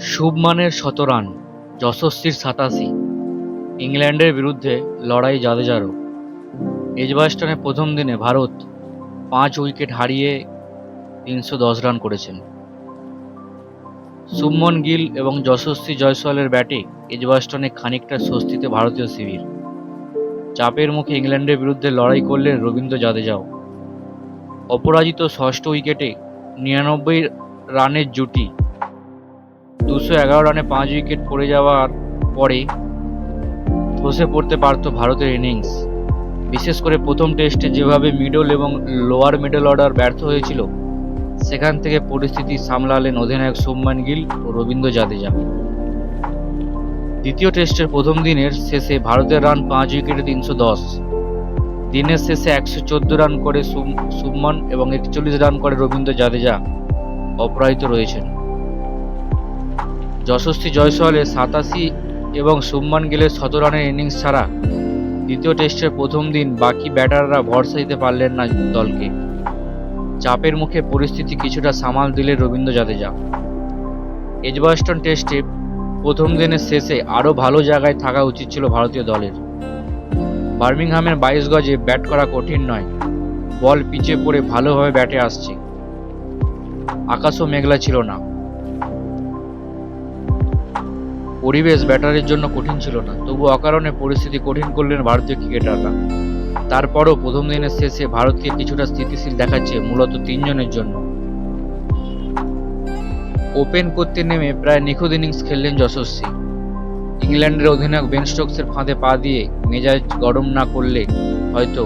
শুভমানের শতরান, যশস্বীর সাতাশি। ইংল্যান্ডের বিরুদ্ধে লড়াই জাদেজারও। এজবাস্টনে প্রথম দিনে ভারত পাঁচ উইকেট হারিয়ে তিনশো দশ রান করেছেন। শুভমন গিল এবং যশস্বী জয়সওয়ালের ব্যাটে এজবাস্টনে খানিকটা স্বস্তিতে ভারতীয় শিবির। চাপের মুখে ইংল্যান্ডের বিরুদ্ধে লড়াই করলেন রবীন্দ্র জাদেজাও। অপরাজিত ষষ্ঠ উইকেটে নিরানব্বই রানের জুটি দুশো এগারো রানে পাঁচ উইকেট পড়ে যাওয়ার পরে ধসে পড়তে পারত ভারতের ইনিংস। বিশেষ করে প্রথম টেস্টে যেভাবে মিডল এবং লোয়ার মিডল অর্ডার ব্যর্থ হয়েছিল, সেখান থেকে পরিস্থিতি সামলালেন অধিনায়ক শুভমান গিল ও রবীন্দ্র জাদেজা। দ্বিতীয় টেস্টের প্রথম দিনের শেষে ভারতের রান পাঁচ উইকেটে তিনশো দশ। দিনের শেষে একশো চোদ্দ রান করে শুভমান এবং একচল্লিশ রান করে রবীন্দ্র জাদেজা অপরাজিত রয়েছেন। যশস্বী জয়সওয়ালের সাতাশি এবং শুভমান গিলের শত রানের ইনিংস ছাড়া দ্বিতীয় টেস্টের প্রথম দিন বাকি ব্যাটাররা ভরসা দিতে পারলেন না দলকে। চাপের মুখে পরিস্থিতি কিছুটা সামাল দিলেন রবীন্দ্র জাদেজা। এজবাস্টন টেস্টে প্রথম দিনের শেষে আরও ভালো জায়গায় থাকা উচিত ছিল ভারতীয় দলের। বার্মিংহামের বাইশ গজে ব্যাট করা কঠিন নয়, বল পিচে পড়ে ভালোভাবে ব্যাটে আসছে। আকাশও মেঘলা ছিল না। পরিবেশ ব্যাটারের জন্য কঠিন ছিল না, তবু অকারণে পরিস্থিতি কঠিন করলেন ভারতীয় ক্রিকেটাররা। তারপরও প্রথম দিনের শেষে ভারতকে কিছুটা স্থিতিশীল দেখাচ্ছে মূলত তিনজনের জন্য। ওপেন করতে নেমে প্রায় নিখুঁত ইনিংস খেললেন যশস্বী। ইংল্যান্ডের অধিনায়ক বেন স্টোকসের ফাঁদে পা দিয়ে মেজাজ গরম না করলে হয়তো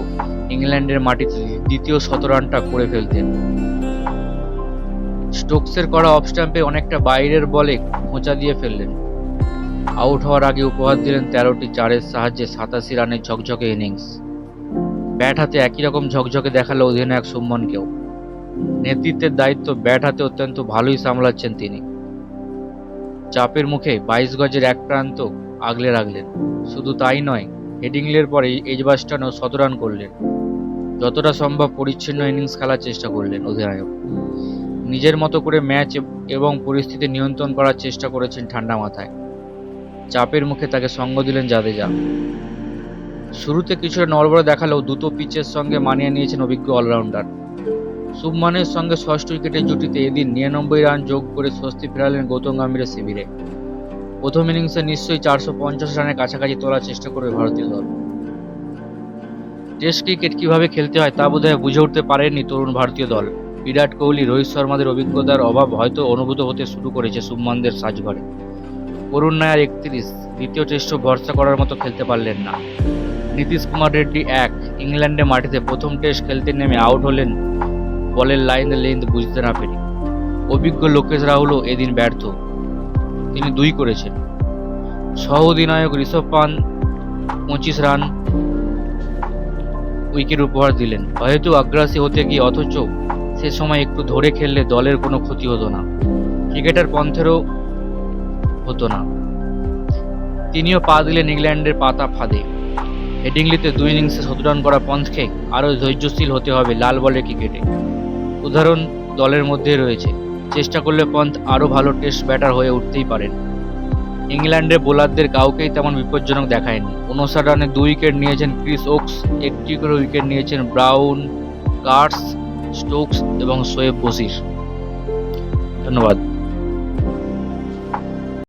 ইংল্যান্ডের মাটিতে দ্বিতীয় শত রানটা করে ফেলতেন। স্টোকসের করা অফ স্টাম্পে অনেকটা বাইরের বলে খোঁচা দিয়ে ফেললেন। আউট হওয়ার আগে উপহার দিলেন তেরোটি চারের সাহায্যে সাতাশি রানের ঝকঝকে ইনিংস। ব্যাট হাতে একই রকম ঝকঝকে দেখাল অধিনায়ক সুমনকেও। নেতৃত্বের দায়িত্ব ব্যাট হাতে অত্যন্ত ভালোই সামলাচ্ছেন তিনি। চাপের মুখে বাইশ গজের এক প্রান্ত আগলে রাখলেন। শুধু তাই নয়, হেডিংলের পরে এজবাস্টানও শত রান করলেন। যতটা সম্ভব পরিচ্ছন্ন ইনিংস খেলার চেষ্টা করলেন অধিনায়ক। নিজের মতো করে ম্যাচ এবং পরিস্থিতি নিয়ন্ত্রণ করার চেষ্টা করেছেন ঠান্ডা মাথায়। চাপের মুখে তাকে সঙ্গ দিলেন জাদেজা। শুরুতে কিছুটা নড়বড়ে দেখালেও দুটো পিচের সঙ্গে মানিয়ে নিয়েছেন অভিজ্ঞ অলরাউন্ডার। শুভমানের সঙ্গে ষষ্ঠ উইকেটের জুটিতে এদিন নিরানব্বই রান যোগ করে স্বস্তি ফেরালেন গৌতম গম্ভীরের শিবিরে। প্রথম ইনিংসে নিশ্চয়ই চারশো পঞ্চাশ রানের কাছাকাছি তোলার চেষ্টা করবে ভারতীয় দল। টেস্ট ক্রিকেট কীভাবে খেলতে হয় তা বোধহয় বুঝে উঠতে পারেনি তরুণ ভারতীয় দল। বিরাট কোহলি, রোহিত শর্মাদের অভিজ্ঞতার অভাব হয়তো অনুভূত হতে শুরু করেছে শুভমানদের সাজঘরে। করুণ নায়ার একত্রিশ, দ্বিতীয় টেস্টও ভরসা করার মতো খেলতে পারলেন না। নীতিশ কুমার রেড্ডি এক, ইংল্যান্ডে মাটিতে প্রথম টেস্ট খেলতে নেমে আউট হলেন। বলের লাইন লেন্থ বুঝতে না পেরে। অভিজ্ঞ লোকেশ রাহুলও এদিন ব্যর্থ। তিনি দুই করেছেন। সহ অধিনায়ক ঋষভ পান পঁচিশ রান উইকেট উপহার দিলেন। হয়তো আগ্রাসী হতে গিয়ে অথচ সে সময় একটু ধরে খেললে দলের কোনো ক্ষতি হতো না। ক্রিকেটার পন্থেরও হতো না। তিনিও পা দিলেন ইংল্যান্ডের পাতা ফাঁদে। হেডিংলিতে দুই ইনিংসে শতরান করা পন্থকে আরও ধৈর্যশীল হতে হবে লাল বলের ক্রিকেটে। উদাহরণ দলের মধ্যে রয়েছে। চেষ্টা করলে পন্থ আরও ভালো টেস্ট ব্যাটার হয়ে উঠতেই পারেন। ইংল্যান্ডের বোলারদের কাউকেই তেমন বিপজ্জনক দেখায়নি। উনষাট রানে দুই উইকেট নিয়েছেন ক্রিস ওকস, একটি করে উইকেট নিয়েছেন ব্রাউন কার্স স্টোকস এবং শোয়েব বসির ধন্যবাদ।